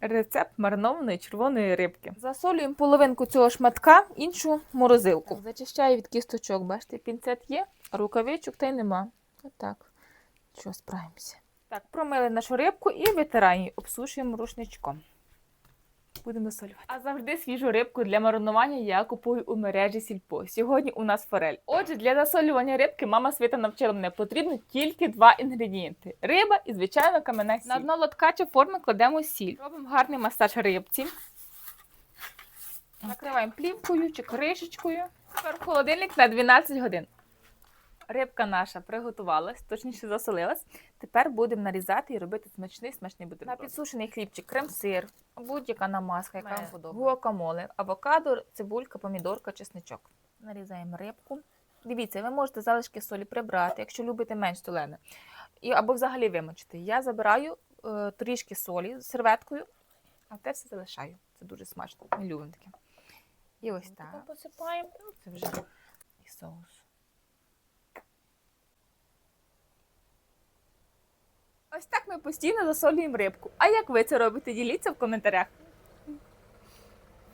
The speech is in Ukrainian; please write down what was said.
Рецепт маринованої червоної рибки. Засолюємо половинку цього шматка, іншу морозилку. Зачищаю від кісточок. Бачите, пінцет є, рукавичок та й нема. Отак. Що, справимося. Так, промили нашу рибку і витираємо, обсушуємо рушничком. Будемо засолювати. А завжди свіжу рибку для маринування я купую у мережі Сільпо. Сьогодні у нас форель. Отже, для засолювання рибки мама Світа навчила мене потрібно тільки два інгредієнти: риба і, звичайно, камена сіль. На дно лотка чи форми кладемо сіль. Робимо гарний масаж рибці. Накриваємо плівкою чи кришечкою. Тепер в холодильник на 12 годин. Рибка наша приготувалась, точніше засолилась. Тепер будемо нарізати і робити смачний смачний бутерброд. На підсушений хлібчик, крем-сир, будь-яка намазка, яка вам подобається. Гуакамоле, авокадо, цибулька, помідорка, чесничок. Нарізаємо рибку. Дивіться, ви можете залишки солі прибрати, якщо любите менш солене. І, або взагалі вимочити. Я забираю е, трішки солі з серветкою, а те все залишаю. Це дуже смачно. Ми любимо таке. І ось так. Посипаємо. Це вже і соус. Ось так ми постійно засолюємо рибку. А як ви це робите? Діліться в коментарях.